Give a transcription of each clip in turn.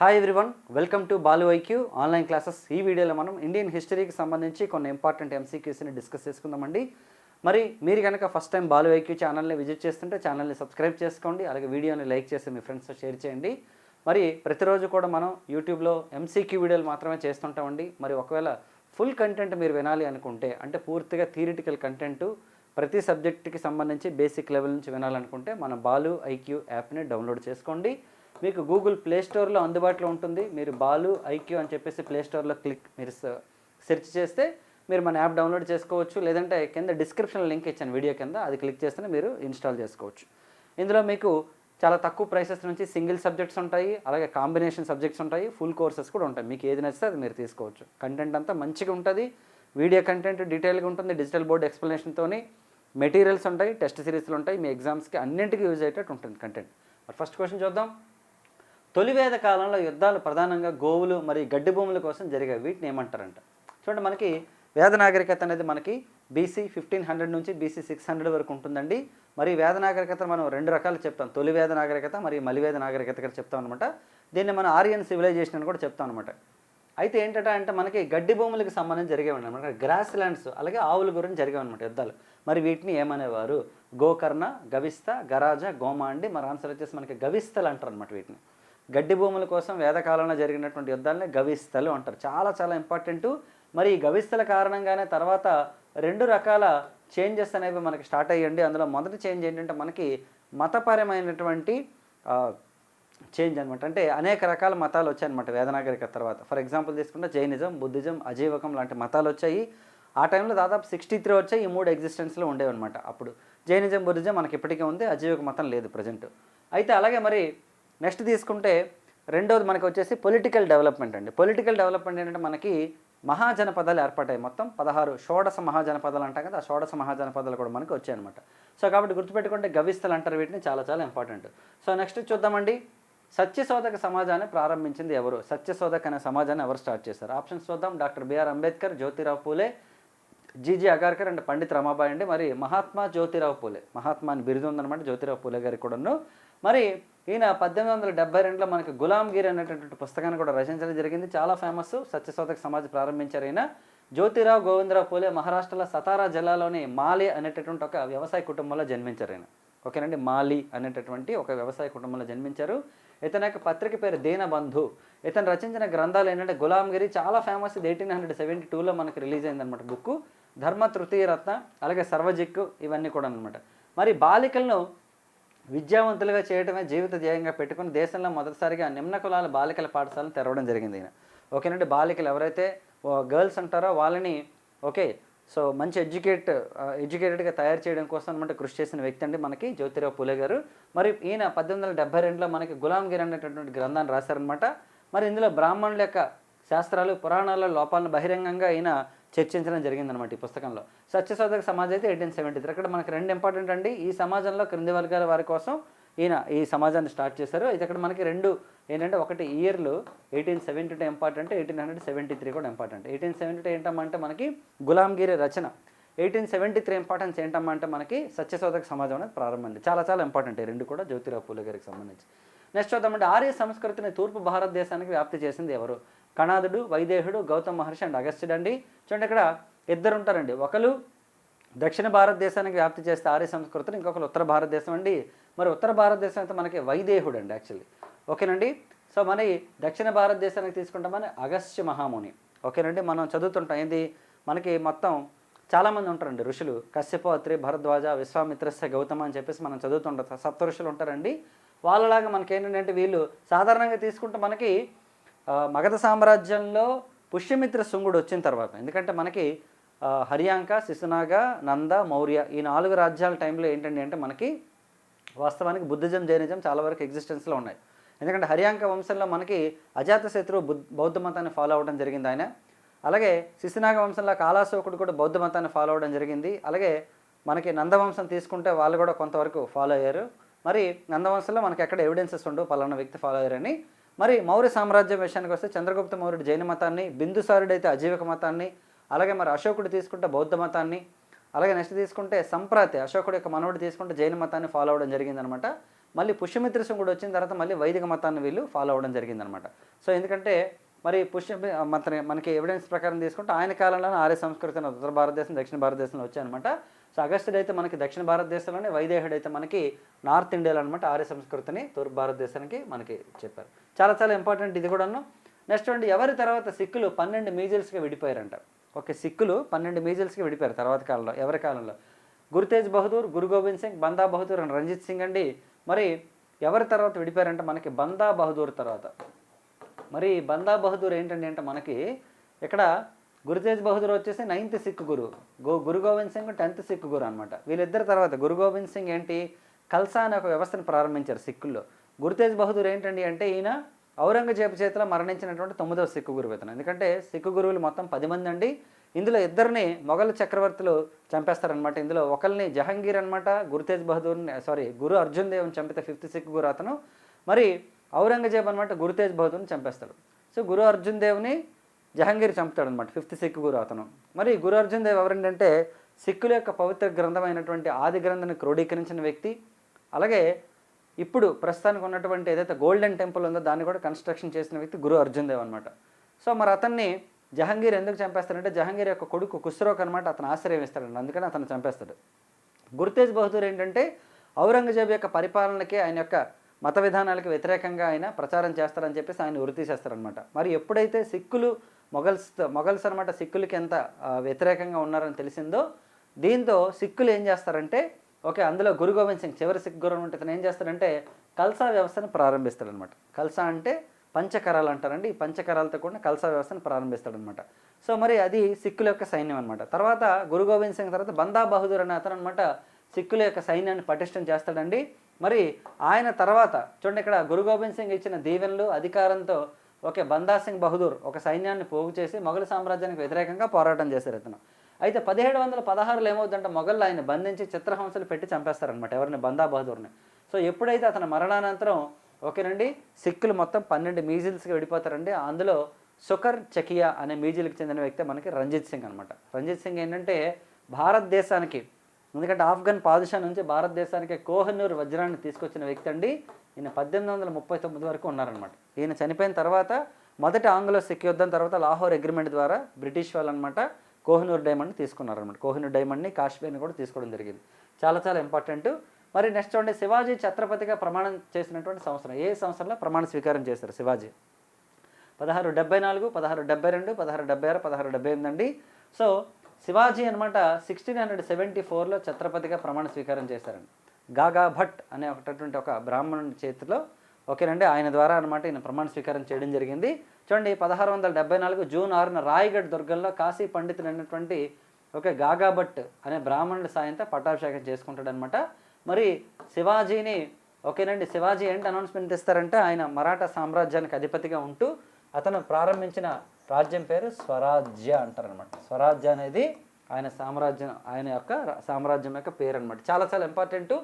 Hi everyone welcome to Balu IQ online classes ఈ వీడియోలో మనం ఇండియన్ హిస్టరీకి సంబంధించి కొన్ని ఇంపార్టెంట్ ఎంసీక్యూస్ని డిస్కస్ చేసుకుందామండి. మరి మీరు కనుక ఫస్ట్ టైం బాలు ఐక్యూ ఛానల్ని విజిట్ చేస్తుంటే ఛానల్ని సబ్స్క్రైబ్ చేసుకోండి అలాగే వీడియోని లైక్ చేసి మీ ఫ్రెండ్స్తో షేర్ చేయండి. మరి ప్రతిరోజు కూడా మనం యూట్యూబ్లో ఎంసీక్యూ వీడియోలు మాత్రమే చేస్తుంటామండి. మరి ఒకవేళ ఫుల్ కంటెంట్ మీరు వినాలి అనుకుంటే అంటే పూర్తిగా థియరిటికల్ కంటెంట్ ప్రతి సబ్జెక్ట్కి సంబంధించి బేసిక్ లెవెల్ నుంచి వినాలనుకుంటే మన బాలు ఐక్యూ యాప్ని డౌన్లోడ్ చేసుకోండి. మీకు గూగుల్ ప్లే స్టోర్లో అందుబాటులో ఉంటుంది. మీరు బాలు ఐక్యూ అని చెప్పేసి ప్లే స్టోర్లో క్లిక్ మీరు సెర్చ్ చేస్తే మీరు మన యాప్ డౌన్లోడ్ చేసుకోవచ్చు. లేదంటే కింద డిస్క్రిప్షన్ లింక్ ఇచ్చాను వీడియో కింద. అది క్లిక్ చేస్తేనే మీరు ఇన్స్టాల్ చేసుకోవచ్చు. ఇందులో మీకు చాలా తక్కువ ప్రైసెస్ నుంచి సింగిల్ సబ్జెక్ట్స్ ఉంటాయి. అలాగే కాంబినేషన్ సబ్జెక్ట్స్ ఉంటాయి. ఫుల్ కోర్సెస్ కూడా ఉంటాయి. మీకు ఏది నచ్చితే అది మీరు తీసుకోవచ్చు. కంటెంట్ అంతా మంచిగా ఉంటుంది. వీడియో కంటెంట్ డీటెయిల్గా ఉంటుంది. డిజిటల్ బోర్డ్ ఎక్స్ప్లెనేషన్తోని మెటీరియల్స్ ఉంటాయి. టెస్ట్ సిరీస్లు ఉంటాయి. మీ ఎగ్జామ్స్కి అన్నింటికి యూజ్ అయ్యేటట్టు ఉంటుంది కంటెంట్ మరి ఫస్ట్ క్వశ్చన్ చూద్దాం. తొలివేద కాలంలో యుద్ధాలు ప్రధానంగా గోవులు మరియు గడ్డి భూముల కోసం జరిగాయి వీటిని ఏమంటారంట? చూడండి మనకి వేద నాగరికత అనేది మనకి బీసీ ఫిఫ్టీన్ హండ్రెడ్ నుంచి బీసీ సిక్స్ హండ్రెడ్ వరకు ఉంటుందండి. మరి వేద నాగరికత మనం రెండు రకాలు చెప్తాం. తొలి వేద నాగరికత మరియు మలివేద నాగరికత చెప్తాం అనమాట దీన్ని మనం ఆరియన్ సివిలైజేషన్ అని కూడా చెప్తాం అనమాట అయితే ఏంటంటే అంటే మనకి గడ్డి భూములకు సంబంధించి జరిగేవండి అనమాట గ్రాస్ ల్యాండ్స్ అలాగే ఆవుల గురించి జరిగేవన్నమాట యుద్ధాలు. మరి వీటిని ఏమనేవారు? గోకర్ణ గవిస్త గరాజ గోమాండి మరి ఆన్సర్ వచ్చేసి మనకి గవిస్తలు అంటారు అనమాట వీటిని. గడ్డి భూముల కోసం వేదకాలంలో జరిగినటువంటి యుద్ధాలని గవిస్తలు అంటారు. చాలా చాలా ఇంపార్టెంట్ మరి ఈ గవిస్తల కారణంగానే తర్వాత రెండు రకాల చేంజెస్ అనేవి మనకి స్టార్ట్ అయ్యండి. అందులో మొదటి చేంజ్ ఏంటంటే మనకి మతపరమైనటువంటి చేంజ్ అనమాట అంటే అనేక రకాల మతాలు వచ్చాయన్నమాట వేదనాగరిక తర్వాత. ఫర్ ఎగ్జాంపుల్ తీసుకుంటే జైనిజం బుద్ధిజం అజీవకం లాంటి మతాలు వచ్చాయి. ఆ టైంలో దాదాపు సిక్స్టీ త్రీ వచ్చాయి. ఈ మూడు ఎగ్జిస్టెన్స్లో ఉండేవన్నమాట అప్పుడు. జైనిజం బుద్ధిజం మనకి ఇప్పటికే ఉంది. అజీవక మతం లేదు ప్రజెంట్ అయితే అలాగే మరి నెక్స్ట్ తీసుకుంటే రెండోది మనకు వచ్చేసి పొలిటికల్ డెవలప్మెంట్ అండి. పొలిటికల్ డెవలప్మెంట్ ఏంటంటే మనకి మహాజనపదాలు ఏర్పడ్డాయి మొత్తం పదహారు షోడశ మహాజనపదాలు అంటాం కదా ఆ షోడశ మహాజనపదాలు కూడా మనకి వచ్చాయన్నమాట. సో కాబట్టి గుర్తుపెట్టుకుంటే గవిస్తలు అంటారు వీటిని చాలా చాలా ఇంపార్టెంట్ సో నెక్స్ట్ చూద్దామండి. సత్యశోధక సమాజాన్ని ప్రారంభించింది ఎవరు? సత్యశోధక్ అనే సమాజాన్ని ఎవరు స్టార్ట్ చేశారు? ఆప్షన్స్ చూద్దాం. Doctor BR Ambedkar Jyotirao Phule GG Agarkar and Pandit Ramabai అండి. మరి మహాత్మా జ్యోతిరావు పూలే మహాత్మా అని బిరుదు ఉందన్నమాట జ్యోతిరావు పూలే గారికి కూడాను. మరి ఈయన పద్దెనిమిది వందల డెబ్బై రెండులో మనకి గులాంగిరి అనేటటువంటి పుస్తకాన్ని కూడా రచించడం జరిగింది. చాలా ఫేమస్ సత్యశోధక సమాజ్ ప్రారంభించారు ఈయన. జ్యోతిరావు గోవిందరావు పూలే మహారాష్ట్రలో సతారా జిల్లాలోని మాలి అనేటటువంటి ఒక వ్యవసాయ కుటుంబంలో జన్మించారు ఆయన ఓకేనండి? మాలి అనేటటువంటి ఒక వ్యవసాయ కుటుంబంలో జన్మించారు. ఇతని యొక్క పత్రిక పేరు దీనబంధు. ఇతను రచించిన గ్రంథాలు ఏంటంటే గులాంగిరి చాలా ఫేమస్ ఇది ఎయిటీన్ హండ్రెడ్ సెవెంటీ టూలో మనకి రిలీజ్ అయిందనమాట బుక్ ధర్మ తృతీయ రత్న అలాగే సర్వజిక్కు ఇవన్నీ కూడా అనమాట మరి బాలికలను విద్యావంతులుగా చేయడమే జీవిత ధ్యేయంగా పెట్టుకుని దేశంలో మొదటిసారిగా నిమ్న కులాల బాలికల పాఠశాలను తెరవడం జరిగింది ఈయన. ఓకేనండి బాలికలు ఎవరైతే గర్ల్స్ అంటారో వాళ్ళని ఓకే సో మంచి ఎడ్యుకేట్ ఎడ్యుకేటెడ్గా తయారు చేయడం కోసం అనమాట కృషి చేసిన వ్యక్తి అండి మనకి జ్యోతిరావు పూలే గారు. మరి ఈయన పద్దెనిమిది వందల డెబ్బై రెండులో మనకి గులాంగిరి అనేటటువంటి గ్రంథాన్ని రాశారనమాట మరి ఇందులో బ్రాహ్మణుల యొక్క శాస్త్రాలు పురాణాల లోపాలను బహిరంగంగా ఈయన చర్చించడం జరిగిందనమాట ఈ పుస్తకంలో. సత్యశోధక సమాజం అయితే ఎయిటీన్ సెవెంటీ త్రీ ఇక్కడ మనకి రెండు ఇంపార్టెంట్ అండి. ఈ సమాజంలో క్రింది వర్గాల వారి కోసం ఈయన ఈ సమాజాన్ని స్టార్ట్ చేశారు. ఇది ఇక్కడ మనకి రెండు ఏంటంటే ఒకటి ఇయర్లు eighteen seventy two important eighteen hundred seventy three కూడా ఇంపార్టెంట్. ఎయిటీన్ సెవెంటీ టూ ఏంటమ్మంటే మనకి గులాంగిరి రచన. ఎయిటీన్ సెవెంటీ త్రీ ఇంపార్టెన్స్ ఏంటమ్మంటే మనకి సత్యశోధక సమాజం అనేది ప్రారంభమైంది. చాలా చాలా ఇంపార్టెంట్ ఈ రెండు కూడా జ్యోతిరావు పూలే గారికి సంబంధించి. నెక్స్ట్ చూద్దామంటే ఆర్య సంస్కృతిని తూర్పు భారతదేశానికి వ్యాప్తి చేసింది ఎవరు? కణాదుడు వైదేహుడు గౌతమ్ మహర్షి అండ్ అగస్త్యుడు అండి. చూడండి ఇక్కడ ఇద్దరు ఉంటారండి ఒకరు దక్షిణ భారతదేశానికి వ్యాప్తి చేస్తే ఆర్య సంస్కృతిని ఇంకొకరు ఉత్తర భారతదేశం అండి. మరి ఉత్తర భారతదేశం అయితే మనకి వైదేహుడు అండి యాక్చువల్లీ ఓకేనండి? సో మన దక్షిణ భారతదేశానికి తీసుకుంటామని అగస్త్య మహాముని. ఓకేనండి? మనం చదువుతుంటాం. ఏంది? మనకి మొత్తం చాలామంది ఉంటారండి ఋషులు. కశ్యపత్రి భరద్వాజ విశ్వామిత్రస్య గౌతమ అని చెప్పేసి మనం చదువుతుంటాం. సప్త ఋషులు ఉంటారండి. వాళ్ళలాగా మనకి ఏంటంటే వీళ్ళు సాధారణంగా తీసుకుంటే మనకి మగధ సామ్రాజ్యంలో పుష్యమిత్ర శృంగుడు వచ్చిన తర్వాత ఎందుకంటే మనకి హరియాంక శిశునాగ నంద మౌర్య ఈ నాలుగు రాజ్యాల టైంలో ఏంటండి అంటే మనకి వాస్తవానికి బుద్ధిజం జైనిజం చాలా వరకు ఎగ్జిస్టెన్స్లో ఉన్నాయి. ఎందుకంటే హరియాంక వంశంలో మనకి అజాతశత్రువు బుద్ధ బౌద్ధ మతాన్ని ఫాలో అవ్వడం జరిగింది ఆయన. అలాగే శిశునాగ వంశంలో కాలాశోకుడు కూడా బౌద్ధ మతాన్ని ఫాలో అవ్వడం జరిగింది. అలాగే మనకి నందవంశం తీసుకుంటే వాళ్ళు కూడా కొంతవరకు ఫాలో అయ్యారు. మరి నందవంశంలో మనకి ఎక్కడ ఎవిడెన్సెస్ ఉండవు పలానా వ్యక్తి ఫాలో అయ్యారని మరి మౌర్య సామ్రాజ్యం విషయానికి వస్తే చంద్రగుప్త మౌర్యుడు జైన మతాన్ని బిందుసారుడైతే అయితే అజీవక మతాన్ని అలాగే మరి అశోకుడు తీసుకుంటే బౌద్ధ మతాన్ని అలాగే నెక్స్ట్ తీసుకుంటే సంప్రాతి అశోకుడు యొక్క మనవుడు తీసుకుంటే జైన మతాన్ని ఫాలో అవ్వడం జరిగిందనమాట. మళ్ళీ పుష్యమిత్రసం కూడా వచ్చిన తర్వాత మళ్ళీ వైదిక మతాన్ని వీళ్ళు ఫాలో అవ్వడం జరిగిందనమాట. సో ఎందుకంటే మరి పుష్య మత మనకి ఎవిడెన్స్ ప్రకారం తీసుకుంటే ఆయన కాలంలోనే ఆర్య సంస్కృతి ఉత్తర భారతదేశం దక్షిణ భారతదేశంలో వచ్చాయనమాట సో అగస్త్యుడు అయితే మనకి దక్షిణ భారతదేశంలోనే వైదేహుడు అయితే మనకి నార్త్ ఇండియాలో అనమాట ఆర్య సంస్కృతిని తూర్పు భారతదేశానికి మనకి చెప్పారు. చాలా చాలా ఇంపార్టెంట్ ఇది కూడాను. నెక్స్ట్ అండి ఎవరి తర్వాత సిక్కులు పన్నెండు మీజిల్స్గా విడిపోయారంట. ఓకే సిక్కులు పన్నెండు మీజిల్స్కి విడిపోయారు తర్వాత కాలంలో ఎవరి కాలంలో? గురుతేజ్ బహదూర్ గురు గోవింద్ సింగ్ బందా బహదూర్ అండ్ రంజిత్ సింగ్ అండి. మరి ఎవరి తర్వాత విడిపోయారంటే మనకి బందా బహదూర్ తర్వాత? మరి బందా బహదూర్ ఏంటండి అంటే మనకి ఇక్కడ గురుతేజ్ బహదూర్ వచ్చేసి నైన్త్ సిక్ గురు. గో గురు గోవింద్ సింగ్ టెన్త్ సిక్ గురు అనమాట వీళ్ళిద్దరి తర్వాత గురు గోవింద్ సింగ్ ఏంటి? కల్సా అనే ఒక వ్యవస్థను ప్రారంభించారు సిక్కుల్లో. గురుతేజ్ బహదూర్ ఏంటండి అంటే ఈయన ఔరంగజేబు చేతిలో మరణించినటువంటి తొమ్మిదవ సిక్కు గురువు ఇతను. ఎందుకంటే సిక్కు గురువులు మొత్తం పది మంది అండి. ఇందులో ఇద్దరిని మొఘల్ చక్రవర్తులు చంపేస్తారనమాట ఇందులో ఒకరిని జహంగీర్ అనమాట గురుతేజ్ బహదూర్ని సారీ గురు అర్జున్ దేవ్ని చంపితే ఫిఫ్త్ సిక్కు గురు అతను. మరి ఔరంగజేబ్ అనమాట గురుతేజ్ బహదూర్ని చంపేస్తాడు. సో గురు అర్జున్ దేవ్ని జహంగీర్ చంపుతాడు అనమాట ఫిఫ్త్ సిక్ గురు అతను. మరి గురు అర్జున్ దేవ్ ఎవరంటే సిక్కుల యొక్క పవిత్ర గ్రంథమైనటువంటి ఆది గ్రంథాన్ని క్రోడీకరించిన వ్యక్తి. అలాగే ఇప్పుడు ప్రస్తుతానికి ఉన్నటువంటి ఏదైతే గోల్డెన్ టెంపుల్ ఉందో దాన్ని కూడా కన్స్ట్రక్షన్ చేసిన వ్యక్తి గురు అర్జున్ దేవ్ అనమాట సో మరి అతన్ని జహంగీర్ ఎందుకు చంపేస్తాడంటే జహంగీర్ యొక్క కొడుకు కుస్రోక్ అనమాట అతను ఆశ్రయం అందుకని అతను చంపేస్తాడు. గుర్తేజ్ బహదూర్ ఏంటంటే ఔరంగజేబు యొక్క పరిపాలనకి ఆయన యొక్క మత విధానాలకు వ్యతిరేకంగా ఆయన ప్రచారం చేస్తారని చెప్పేసి ఆయన ఉరి తీసేస్తారనమాట మరి ఎప్పుడైతే సిక్కులు మొఘల్స్ మొఘల్స్ అనమాట సిక్కులకి ఎంత వ్యతిరేకంగా ఉన్నారని తెలిసిందో దీంతో సిక్కులు ఏం చేస్తారంటే ఓకే అందులో గురు గోవింద్ సింగ్ చివరి సిక్ గురు అంటే ఇతను ఏం చేస్తాడంటే కల్సా వ్యవస్థను ప్రారంభిస్తాడనమాట కల్సా అంటే పంచకరాలు అంటారండి. ఈ పంచకరాలతో కూడా కల్సా వ్యవస్థను ప్రారంభిస్తాడనమాట సో మరి అది సిక్కుల యొక్క సైన్యం అనమాట తర్వాత గురు గోవింద్ సింగ్ తర్వాత బందా బహదూర్ అనే అతను అనమాట సిక్కుల యొక్క సైన్యాన్ని పటిష్టం చేస్తాడండి. మరి ఆయన తర్వాత చూడండి ఇక్కడ గురు గోవింద్ సింగ్ ఇచ్చిన దీవెనలు అధికారంతో ఓకే బందా సింగ్ బహదూర్ ఒక సైన్యాన్ని పోగు చేసి మొఘల్ సామ్రాజ్యానికి వ్యతిరేకంగా పోరాటం చేశారు ఇతను. అయితే పదిహేడు వందల పదహారులో ఏమవుతుందంటే మొఘళ్ళు ఆయన బంధించి చిత్రహింసలు పెట్టి చంపేస్తారనమాట ఎవరిని? బందా బహదూర్ని. సో ఎప్పుడైతే అతని మరణానంతరం ఓకేనండి సిక్కులు మొత్తం పన్నెండు మీజిల్స్కి విడిపోతారండి. అందులో సుకర్ చకియా అనే మీజిల్కి చెందిన వ్యక్తి మనకి రంజిత్ సింగ్ అనమాట రంజిత్ సింగ్ ఏంటంటే భారతదేశానికి ఎందుకంటే ఆఫ్ఘన్ పాదుషా నుంచి భారతదేశానికి కోహనూర్ వజ్రాన్ని తీసుకొచ్చిన వ్యక్తి అండి. ఈయన పద్దెనిమిది వందల ముప్పై తొమ్మిది వరకు ఉన్నారనమాట ఈయన చనిపోయిన తర్వాత మొదటి ఆంగ్లో సిక్ యుద్ధం తర్వాత లాహోర్ అగ్రిమెంట్ ద్వారా బ్రిటిష్ వాళ్ళు అనమాట కోహినూర్ డైమండ్ తీసుకున్నారనమాట కోహినూర్ డైమండ్ని కాశ్మీర్ని కూడా తీసుకోవడం జరిగింది. చాలా చాలా ఇంపార్టెంట్. మరి నెక్స్ట్ చూడండి శివాజీ ఛత్రపతిగా ప్రమాణం చేసినటువంటి సంవత్సరం. ఏ సంవత్సరంలో ప్రమాణ స్వీకారం చేశారు శివాజీ? పదహారు డెబ్బై నాలుగు పదహారు డెబ్బై రెండు పదహారు డెబ్బై ఆరు పదహారు డెబ్బై ఎనిమిది అండి. సో శివాజీ అనమాట సిక్స్టీన్ హండ్రెడ్ సెవెంటీ ఫోర్లో ఛత్రపతిగా ప్రమాణ స్వీకారం చేశారండి. గాగా భట్ అనే ఒకటటువంటి ఒక బ్రాహ్మణుడి చేతిలో ఓకేనండి ఆయన ద్వారా అనమాట ఈయన ప్రమాణ స్వీకారం చేయడం జరిగింది. చూడండి పదహారు వందల డెబ్బై నాలుగు జూన్ ఆరున రాయగఢ్ దుర్గంలో కాశీ పండితుడు అనేటువంటి ఓకే గాగా భట్ అనే బ్రాహ్మణుడి సాయంతో పట్టాభిషేకం చేసుకుంటాడనమాట మరి శివాజీని ఓకేనండి శివాజీ ఏంటి అనౌన్స్మెంట్ ఇస్తారంటే ఆయన మరాఠా సామ్రాజ్యానికి అధిపతిగా ఉంటూ అతను ప్రారంభించిన రాజ్యం పేరు స్వరాజ్య అంటారనమాట స్వరాజ్య అనేది ఆయన సామ్రాజ్యం ఆయన యొక్క సామ్రాజ్యం యొక్క పేరు అనమాట చాలా చాలా ఇంపార్టెంట్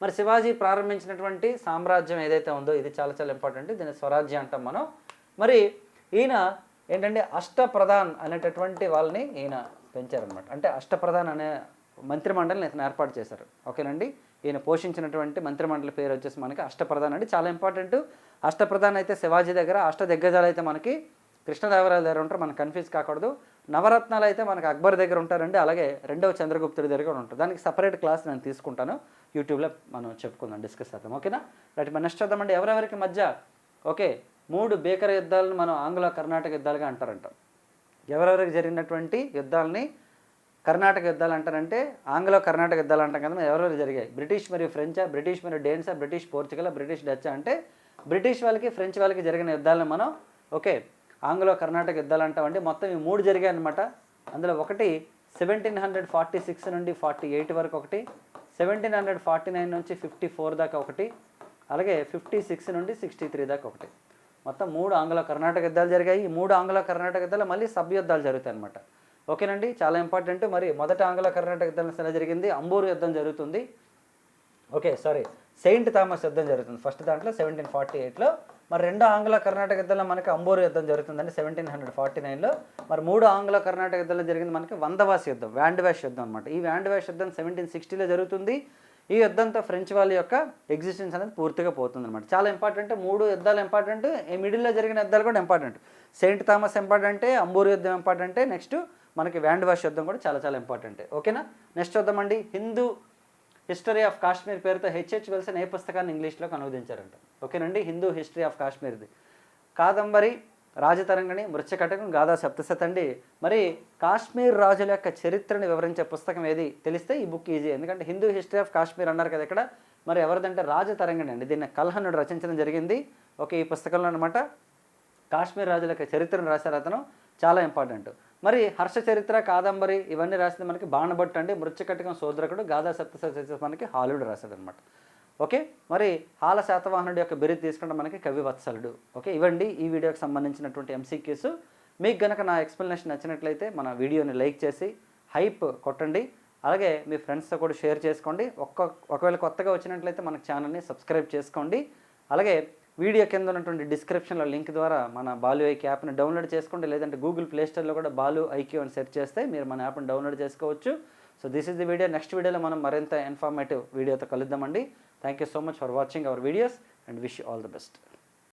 మరి శివాజీ ప్రారంభించినటువంటి సామ్రాజ్యం ఏదైతే ఉందో ఇది చాలా చాలా ఇంపార్టెంట్ దీన్ని స్వరాజ్య అంటాం మనం. మరి ఈయన ఏంటంటే అష్టప్రధాన్ అనేటటువంటి వాళ్ళని ఈయన పెంచారనమాట అంటే అష్టప్రధాన్ అనే మంత్రిమండలిని ఇతను ఏర్పాటు చేశారు. ఓకేనండి ఈయన పోషించినటువంటి మంత్రిమండలి పేరు వచ్చేసి మనకి అష్టప్రధాన్ అండి. చాలా ఇంపార్టెంట్ అష్టప్రధాన్ అయితే శివాజీ దగ్గర అష్ట దిగ్గజాలు అయితే మనకి కృష్ణదేవరాయల దగ్గర ఉంటారు మనకు కన్ఫ్యూజ్ కాకూడదు. నవరత్నాలు అయితే మనకు అక్బర్ దగ్గర ఉంటారండి అలాగే రెండవ చంద్రగుప్తుడి దగ్గర కూడా ఉంటారు. దానికి సపరేట్ క్లాస్ నేను తీసుకుంటాను. యూట్యూబ్లో మనం చెప్పుకుందాం డిస్కస్ చేద్దాం ఓకేనా? రైట్ మనం నెక్స్ట్ చూద్దామండి. ఎవరెవరికి మధ్య ఓకే మూడు భీకర యుద్ధాలను మనం ఆంగ్ల కర్ణాటక యుద్ధాలుగా అంటారంట. ఎవరెవరికి జరిగినటువంటి యుద్ధాలని కర్ణాటక యుద్ధాలు అంటారంటే ఆంగ్ల కర్ణాటక యుద్ధాలు అంటాం కదా ఎవరెవరు జరిగాయి? బ్రిటిష్ మరియు ఫ్రెంచా బ్రిటిష్ మరియు డేన్సా బ్రిటిష్ పోర్చుగల్ బ్రిటిష్ డచ్చా? అంటే బ్రిటిష్ వాళ్ళకి ఫ్రెంచ్ వాళ్ళకి జరిగిన యుద్ధాలను మనం ఓకే ఆంగ్లో కర్ణాటక యుద్ధాలు అంటామండి మొత్తం ఈ మూడు జరిగాయి అనమాట అందులో ఒకటి సెవెంటీన్ హండ్రెడ్ ఫార్టీ సిక్స్ నుండి ఫార్టీ ఎయిట్ వరకు ఒకటి సెవెంటీన్ హండ్రెడ్ ఫార్టీ నైన్ నుంచి ఫిఫ్టీ ఫోర్ దాకా ఒకటి అలాగే ఫిఫ్టీ సిక్స్ నుండి సిక్స్టీ త్రీ దాకా ఒకటి. మొత్తం మూడు ఆంగ్ల కర్ణాటక యుద్ధాలు జరిగాయి. ఈ మూడు ఆంగ్ల కర్ణాటక యుద్ధాలు మళ్ళీ సబ్ యుద్ధాలు జరుగుతాయి అనమాట ఓకేనండి? చాలా ఇంపార్టెంట్. మరి మొదట ఆంగ్ల కర్ణాటక యుద్ధం ఎలా జరిగింది. అంబూరు యుద్ధం జరుగుతుంది. ఓకే సారీ సెయింట్ థామస్ యుద్ధం జరుగుతుంది. ఫస్ట్ దాంట్లో సెవెంటీన్ ఫార్టీ ఎయిట్లో మరి రెండో ఆంగ్ల కర్ణాటక యుద్ధంలో మనకి అంబోరు యుద్ధం జరుగుతుందండి సెవెంటీన్ హండ్రెడ్ ఫార్టీ నైన్లో మరి మూడో ఆంగ్ల కర్ణాటక యుద్ధంలో జరిగింది మనకి వందవాసి యుద్ధం వ్యాండ్వాష్ యుద్ధం అనమాట ఈ వ్యాండ్వాష్ యుద్ధం సెవెంటీన్ సిక్స్టీలో జరుగుతుంది. ఈ యుద్ధంతో ఫ్రెంచ్ వాళ్ళ యొక్క ఎగ్జిస్టెన్స్ అనేది పూర్తిగా పోతుంది అనమాట చాలా ఇంపార్టెంట్ మూడు యుద్ధాలు ఇంపార్టెంట్ ఈ మిడిల్లో జరిగిన యుద్ధాలు కూడా ఇంపార్టెంట్ సెయింట్ థామస్ ఇంపార్టెంటే అంబూరు యుద్ధం ఇంపార్టెంటే. నెక్స్ట్ మనకి వ్యాండ్ వాష్ యుద్ధం కూడా చాలా చాలా ఇంపార్టెంట్ ఓకేనా? నెక్స్ట్ చూద్దామండి. హిందూ హిస్టరీ ఆఫ్ కాశ్మీర్ పేరుతో హెచ్హెచ్ విల్సన్ ఏ పుస్తకాన్ని ఇంగ్లీష్లోకి అనువదించారంట ఓకేనండి? హిందూ హిస్టరీ ఆఫ్ కాశ్మీర్ది. కాదంబరి రాజతరంగిణి మృత్యకటకం గాథా సప్తశతండి. మరి కాశ్మీర్ రాజుల యొక్క చరిత్రను వివరించే పుస్తకం ఏది? తెలిస్తే ఈ బుక్ ఈజీ. ఎందుకంటే హిందూ హిస్టరీ ఆఫ్ కాశ్మీర్ అన్నారు కదా ఇక్కడ. మరి ఎవరిదంటే రాజతరంగిణి అండి. దీన్ని కల్హనుడు రచించడం జరిగింది. ఓకే ఈ పుస్తకంలో అనమాట కాశ్మీర్ రాజుల యొక్క చరిత్రను రాశారు అతను. చాలా ఇంపార్టెంట్. మరి హర్ష చరిత్ర కాదంబరి ఇవన్నీ రాసింది మనకి బాణభట్టు అండి. మృత్యకటకం సోదరకుడు గాథా సప్త మనకి హాలుడు రాశాడు అనమాట ఓకే? మరి హాల శాతవాహనుడి యొక్క బిరుదు తీసుకుంటే మనకి కవి వత్సలుడు. ఓకే? ఇవ్వండి ఈ వీడియోకి సంబంధించినటువంటి ఎంసీక్యూస్ మీకు గనక నా ఎక్స్ప్లెనేషన్ నచ్చినట్లయితే మన వీడియోని లైక్ చేసి హైప్ కొట్టండి. అలాగే మీ ఫ్రెండ్స్తో కూడా షేర్ చేసుకోండి. ఒక్క ఒకవేళ కొత్తగా వచ్చినట్లయితే మన ఛానల్ని సబ్స్క్రైబ్ చేసుకోండి. అలాగే వీడియో కింద ఉన్నటువంటి డిస్క్రిప్షన్లో లింక్ ద్వారా మన బాలు ఐక్యూ యాప్ని డౌన్లోడ్ చేసుకోండి లేదంటే గూగుల్ ప్లేస్టోర్లో కూడా బాలు ఐక్యూ అని సెర్చ్ చేస్తే మీరు మన యాప్ని డౌన్లోడ్ చేసుకోవచ్చు. So this is the video next వీడియోలో మనం మరింత ఇన్ఫార్మేటివ్ వీడియోతో కలుద్దామండి. Thank you so much for watching our videos and wish all the best